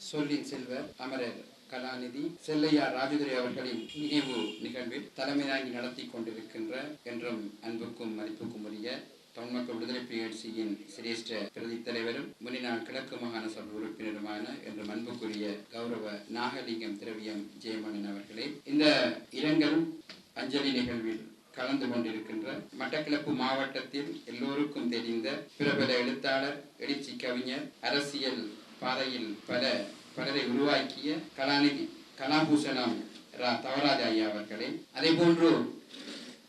சொல்லின் செல்வர் அமரர் கலாநிதி செல்லையா ராஜதுரை அவர்களின் நினைவு நிகழ்வில் தலைமையாகி நடத்தி கொண்டிருக்கின்ற என்றும் அன்புக்கும் மதிப்புக்கும் உரிய தமிழ்மக்கள் விடுதலை புலிகட்சியின் சிரேஷ்ட பிரதி தலைவரும் முன்னாள் கிழக்கு மாகாண சபை உறுப்பினருமான என்று அன்புக்குரிய கௌரவ நாகலிங்கம் திரவியம் ஜெயமணன் அவர்களே இந்த இரங்கல் அஞ்சலி நிகழ்வில் கலந்து கொண்டிருக்கின்ற மட்டக்கிழப்பு மாவட்டத்தில் எல்லோருக்கும் தெரிந்த பிரபல எழுத்தாளர் எழுச்சி கவிஞர் அரசியல் பாதையில் பல பலரை உருவாக்கிய கலாநிதி கலாபூஷணம் ரா தவராஜ ஐயா அவர்களை. அதே போன்று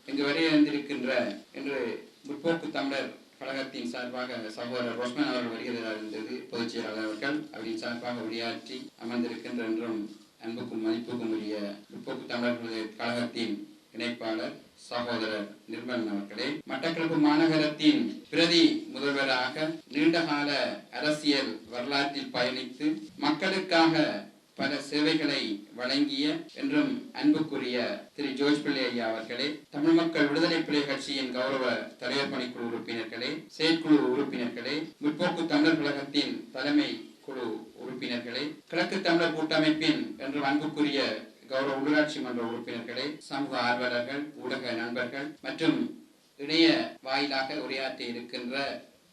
இங்கு வருகின்றிருக்கின்ற என்று முற்போக்கு தமிழர் கழகத்தின் சார்பாக சகோதரர் ரோஷ்மன் அவர்கள் வருகிறதா இருந்தது பொதுச் செயலாளர் அவர்கள் அவரின் சார்பாக உரையாற்றி அமர்ந்திருக்கின்ற என்றும் அன்புக்கும் மதிப்புக்கும் உரிய முற்போக்கு தமிழர்கள் கழகத்தின் இணைப்பாளர் சகோதரர் நிர்மலன் அவர்களே மட்டக்களப்பு மாநகரத்தின் பிரதி முதல்வராக நீண்டகால அரசியல் வரலாற்றில் பயணித்து மக்களுக்காக பல சேவைகளை வழங்கிய என்றும் அன்புக்குரிய திரு ஜோஷ் பிள்ளை ஐயா அவர்களே தமிழ் மக்கள் விடுதலை பிள்ளை கட்சியின் கௌரவ தலைவர் பணிக்குழு உறுப்பினர்களே செயற்குழு உறுப்பினர்களே முற்போக்கு தமிழர் கழகத்தின் தலைமை குழு உறுப்பினர்களே கிழக்கு தமிழர் கூட்டமைப்பின் என்றும் அன்புக்குரிய கௌரவ உள்ளாட்சி மன்ற உறுப்பினர்களே சமூக ஆர்வலர்கள் ஊடக நண்பர்கள் மற்றும் இணைய வாயிலாக உரையாற்றி இருக்கின்ற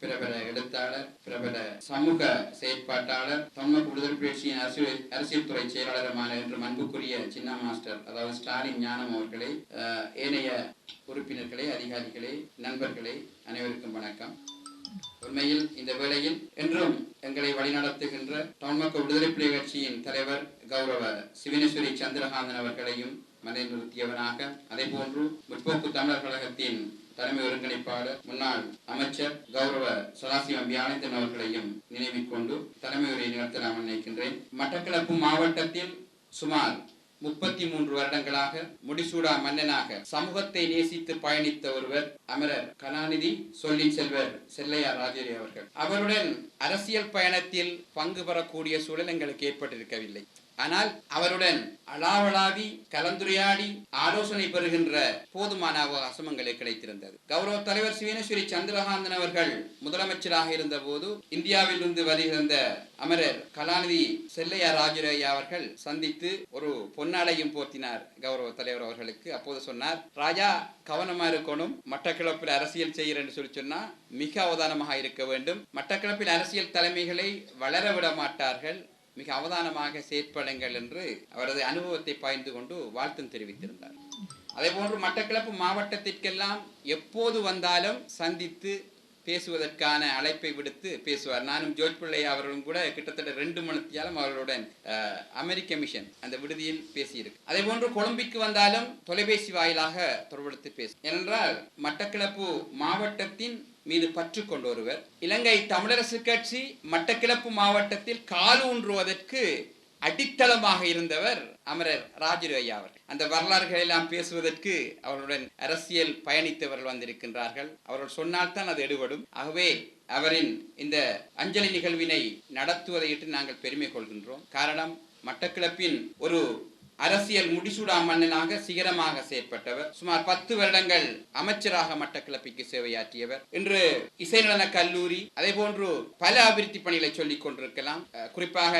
பிரபல எழுத்தாளர் பிரபல சமூக செயற்பாட்டாளர் தமிழக விடுதலை புரட்சியின் அரசியல் அரசியல் துறை செயலாளருமான என்று அன்புக்குரிய சின்ன மாஸ்டர் அதாவது ஸ்டாலின் ஞானம் அவர்களே ஏனைய உறுப்பினர்களே அதிகாரிகளே நண்பர்களே அனைவருக்கும் வணக்கம். உண்மையில் இந்த வேளையில் என்றும் எங்களை வழிநடத்துகின்ற தமிழக விடுதலை புலிகள் கட்சியின் தலைவர் கௌரவ சிவனேஸ்வரி சந்திரகாந்தன் அவர்களையும் மனை நிறுத்தியவனாக அதே போன்று முற்போக்கு தமிழர் கழகத்தின் தலைமை ஒருங்கிணைப்பாளர் முன்னாள் அமைச்சர் கௌரவ சதாசிவம் வியானந்தன் அவர்களையும் நினைவிக் கொண்டு தலைமை உரை நிறுத்தலாம் நினைக்கின்றேன் மட்டக்களப்பு மாவட்டத்தில் சுமார் முப்பத்தி மூன்று வருடங்களாக முடிசூடா மன்னனாக சமூகத்தை நேசித்து பயணித்த ஒருவர் அமரர் கலாநிதி சொல்லின் செல்வர் செல்லையா ராஜேரி அவர்கள். அவருடன் அரசியல் பயணத்தில் பங்கு பெறக்கூடிய சூழல் எங்களுக்கு ஏற்பட்டிருக்கவில்லை. ஆனால் அவருடன் அளாவளாவி கலந்துரையாடி ஆலோசனை பெறுகின்ற போதுமான அவகாசம் எங்களுக்கு கிடைத்திருந்தது. கௌரவ தலைவர் சிவனேஸ்வரி சந்திரகாந்தன் அவர்கள் முதலமைச்சராக இருந்த போது இந்தியாவிலிருந்து வருகிறந்த அமரர் கலாநிதி செல்லையா ராஜரையா அவர்கள் சந்தித்து ஒரு பொன்னாடையும் போர்த்தினார். கௌரவ தலைவர் அவர்களுக்கு அப்போது சொன்னார் ராஜா கவனமா இருக்கணும் மட்டக்களப்பில் அரசியல் செய்கிறேன்னு சொல்லி சொன்னா மிக அவதானமாக இருக்க வேண்டும். மட்டக்களப்பில் அரசியல் தலைமைகளை வளர விட மாட்டார்கள். மிக அவதானமாக செயற்படுங்கள் என்று அவரது அனுபவத்தை பாய்ந்து கொண்டு வாழ்த்தும் தெரிவித்திருந்தார். அதே போன்று மட்டக்களப்பு மாவட்டத்திற்கெல்லாம் எப்போது வந்தாலும் சந்தித்து பேசுவதற்கான அழைப்பை விடுத்து பேசுவார். நானும் ஜோர்ஜ் பிள்ளை அவர்களும் கூட கிட்டத்தட்ட ரெண்டு மணித்தியாலும் அவர்களுடன் அமெரிக்க மிஷன் அந்த விடுதியில் பேசியிருக்கு அதே போன்று கொழும்பிக்கு வந்தாலும் தொலைபேசி வாயிலாக தொடர்படுத்தி பேசும் ஏனென்றால் மட்டக்களப்பு மாவட்டத்தின் மீது பற்று கொண்ட ஒருவர் இலங்கை தமிழரசு கட்சி மட்டக்கிளப்பு மாவட்டத்தில் கால் ஊன்றுவதற்கு அடித்தளமாக இருந்தவர் அமரர் ராஜரு ஐயா அவர் அந்த வரலாறுகளை எல்லாம் பேசுவதற்கு அவருடன் அரசியல் பயணித்தவர்கள் வந்திருக்கின்றார்கள். அவர்கள் சொன்னால்தான் அது எடுபடும். ஆகவே அவரின் இந்த அஞ்சலி நிகழ்வினை நடத்துவதையிட்டு நாங்கள் பெருமை கொள்கின்றோம். காரணம் மட்டக்கிளப்பின் ஒரு அரசியல் முடிசூடா மன்னனாக சிகரமாக செயற்பட்டவர். சுமார் பத்து வருடங்கள் அமைச்சராக மட்டக்கிளப்பிக்கு சேவையாற்றியவர். இன்று இசைநலன கல்லூரி அதே போன்று பல அபிவிருத்தி பணிகளை சொல்லிக் கொண்டிருக்கலாம். குறிப்பாக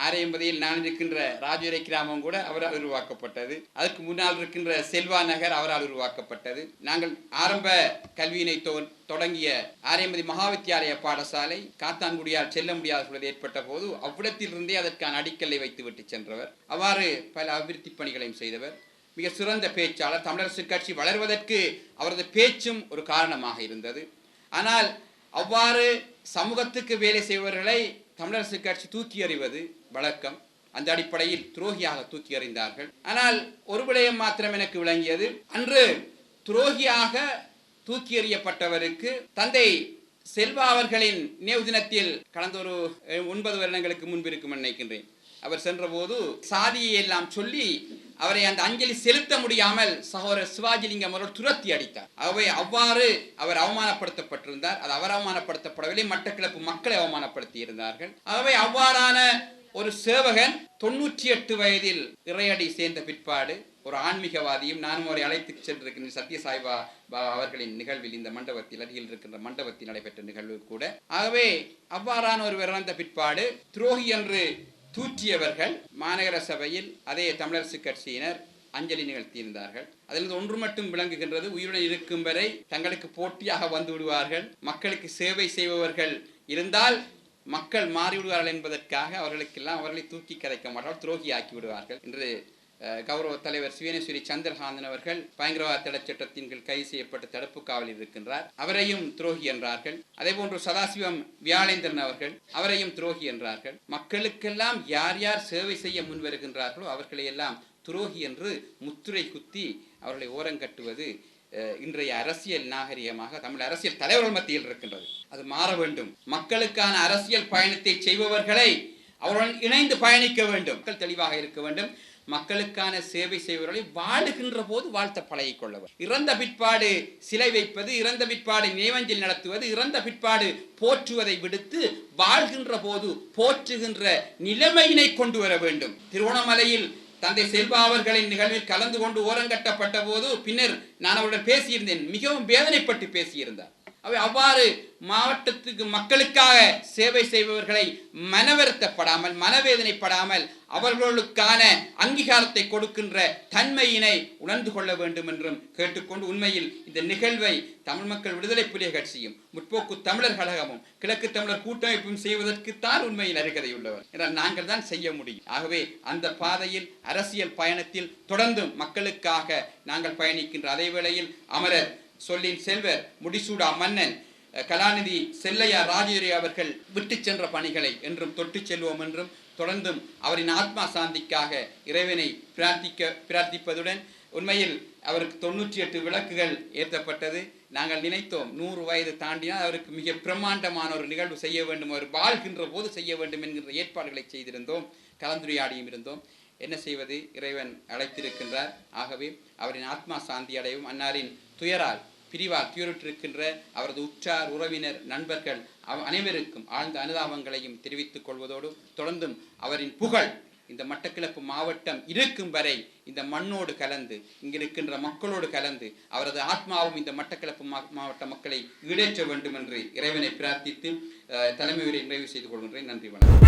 ஆரையம்பதியில் நான் இருக்கின்ற ராஜுரை கிராமம் கூட அவரால் உருவாக்கப்பட்டது. அதுக்கு முன்னால் இருக்கின்ற செல்வா நகர் அவரால் உருவாக்கப்பட்டது. நாங்கள் ஆரம்ப கல்வியினை தொ- தொடங்கிய ஆரியம்பதி மகாவித்தியாலய பாடசாலை காத்தான்குடியால் செல்ல முடியாத சூழல் ஏற்பட்ட போது அவ்விடத்திலிருந்தே அதற்கான அடிக்கல்லை வைத்து விட்டு சென்றவர். அவ்வாறு பல அபிவிருத்தி பணிகளையும் செய்தவர். மிக சிறந்த பேச்சாளர். தமிழரசு கட்சி வளர்வதற்கு அவரது பேச்சும் ஒரு காரணமாக இருந்தது. ஆனால் அவ்வாறு சமூகத்துக்கு வேலை செய்பவர்களை தமிழரசு கட்சி தூக்கி எறிவது வழக்கம். அந்த அடிப்படையில் துரோகியாக தூக்கி எறிந்தார்கள். ஆனால் ஒரு விடயம் மாத்திரம் எனக்கு விளங்கியது. அன்று துரோகியாக தூக்கி எறியப்பட்டவருக்கு தந்தை செல்வா அவர்களின் நினைவு தினத்தில் கடந்த ஒரு ஒன்பது வருடங்களுக்கு முன்பு இருக்கும் நினைக்கின்றேன். அவர் சென்றபோது சாதியை எல்லாம் சொல்லி அவரை அந்த அஞ்சலி செலுத்த முடியாமல் சகோதரர் சிவாஜிலிங்கம் அவர்கள் துரத்தி அடித்தார். அவை அவ்வாறு அவர் அவமானப்படுத்தப்பட்டிருந்தார். அது அவர் அவமானப்படுத்தப்படவில்லை. மட்டக்கிழப்பு மக்களை அவமானப்படுத்தி இருந்தார்கள் அவை அவ்வாறான ஒரு சேவகன் தொண்ணூற்றி எட்டு வயதில் இறையடி சேர்ந்த பிற்பாடு ஒரு ஆன்மீகவாதியும் நானும் அவரை அழைத்து சென்றிருக்கின்ற சத்யசாய்பா அவர்களின் நிகழ்வில் இந்த மண்டபத்தில் அருகில் இருக்கின்ற மண்டபத்தில் நடைபெற்ற நிகழ்வு கூட. ஆகவே அவ்வாறான ஒரு இறந்த பிற்பாடு துரோகி என்று தூற்றியவர்கள் மாநகர சபையில் அதே தமிழரசு கட்சியினர் அஞ்சலி நிகழ்த்தியிருந்தார்கள். அதில் ஒன்று மட்டும் விளங்குகின்றது உயிருடன் இருக்கும் வரை தங்களுக்கு போட்டியாக வந்து விடுவார்கள் மக்களுக்கு சேவை செய்பவர்கள் இருந்தால் மக்கள் மாறிவிடுவார்கள் என்பதற்காக அவர்களுக்கெல்லாம் அவர்களை தூக்கி கதைக்க மாட்டார்கள் துரோகியாக்கி விடுவார்கள் என்று கௌரவ தலைவர் சிவனேஸ்வரி சந்திரகாந்தன் அவர்கள் பயங்கரவாத தடை சட்டத்தின் கீழ் கைது செய்யப்பட்ட தடுப்பு காவலில் இருக்கின்றார். அவரையும் துரோகி என்றார்கள். அதே போன்று சதாசிவம் வியாழேந்திரன் அவர்கள் அவரையும் துரோகி என்றார்கள். மக்களுக்கெல்லாம் யார் யார் சேவை செய்ய முன் வருகின்றார்களோ அவர்களை எல்லாம் துரோகி என்று முத்துரை குத்தி அவர்களை ஓரங்கட்டுவது இன்றைய அரசியல் நாகரிகமாக தமிழ் அரசியல் தலைவர்கள் மத்தியில் இருக்கின்றது. அது மாற வேண்டும். மக்களுக்கான அரசியல் பயணத்தை செய்பவர்களை அவருடன் இணைந்து பயணிக்க வேண்டும். மக்கள் தெளிவாக இருக்க வேண்டும். மக்களுக்கான சேவை செய்வர்களை வாழுகின்ற போது வாழ்த்த பழகிக் கொள்ளவர் இறந்த பிற்பாடு சிலை வைப்பது இறந்த பிற்பாடு நினைவஞ்சல் நடத்துவது இறந்த பிற்பாடு போற்றுவதை விடுத்து வாழ்கின்ற போது போற்றுகின்ற நிலைமையினை கொண்டு வர வேண்டும். திருவோணமலையில் தந்தை செல்வா அவர்களின் நிகழ்வில் கலந்து கொண்டு ஓரங்கட்டப்பட்ட போது பின்னர் நான் அவருடன் பேசியிருந்தேன். மிகவும் வேதனைப்பட்டு பேசியிருந்தார். அவை அவ்வாறு மாவட்டத்துக்கு மக்களுக்காக சேவை செய்பவர்களை மனவருத்தப்படாமல் மனவேதனைப்படாமல் அவர்களுக்கான அங்கீகாரத்தை கொடுக்கின்ற தன்மையினை உணர்ந்து கொள்ள வேண்டும் என்றும் கேட்டுக்கொண்டு உண்மையில் இந்த நிகழ்வை தமிழ் மக்கள் விடுதலை புலிகள் கட்சியும் முற்போக்கு தமிழர் கழகமும் கிழக்கு தமிழர் கூட்டமைப்பும் செய்வதற்குத்தான் உண்மையில் அருகதை உள்ளவர். என்றால் நாங்கள் தான் செய்ய முடியும். ஆகவே அந்த பாதையில் அரசியல் பயணத்தில் தொடர்ந்தும் மக்களுக்காக நாங்கள் பயணிக்கின்ற அதே வேளையில் அமரர் சொல்லின் செல்வர் முடிசூடா மன்னன் கலாநிதி செல்லையா ராஜேரி அவர்கள் விட்டு சென்ற பணிகளை என்றும் தொட்டு செல்வோம் என்றும் தொடர்ந்தும் அவரின் ஆத்மா சாந்திக்காக இறைவனை பிரார்த்திக்க பிரார்த்திப்பதுடன் உண்மையில் அவருக்கு தொண்ணூற்றி எட்டு விளக்குகள் ஏற்றப்பட்டது. நாங்கள் நினைத்தோம் நூறு வயது தாண்டினால் அவருக்கு மிக பிரம்மாண்டமான ஒரு நிகழ்வு செய்ய வேண்டும் அவர் வாழ்கின்ற போது செய்ய வேண்டும் என்கின்ற ஏற்பாடுகளை செய்திருந்தோம் கலந்துரையாடியும் இருந்தோம். என்ன செய்வது? இறைவன் அழைத்திருக்கின்றார். ஆகவே அவரின் ஆத்மா சாந்தி அடையும் அன்னாரின் துயரால் பிரிவால் துயருற்றிருக்கின்ற அவரது உற்றார் உறவினர் நண்பர்கள் அவ அனைவருக்கும் ஆழ்ந்த அனுதாபங்களையும் தெரிவித்துக் கொள்வதோடு தொடர்ந்தும் அவரின் புகழ் இந்த மட்டக்கிழப்பு மாவட்டம் இருக்கும் வரை இந்த மண்ணோடு கலந்து இங்கிருக்கின்ற மக்களோடு கலந்து அவரது ஆத்மாவும் இந்த மட்டக்கிழப்பு மாவட்ட மக்களை ஈடேற்ற வேண்டும் என்று இறைவனை பிரார்த்தித்து அஹ், தலைமை உரை நிறைவு செய்து கொள்கின்றேன். நன்றி வணக்கம்.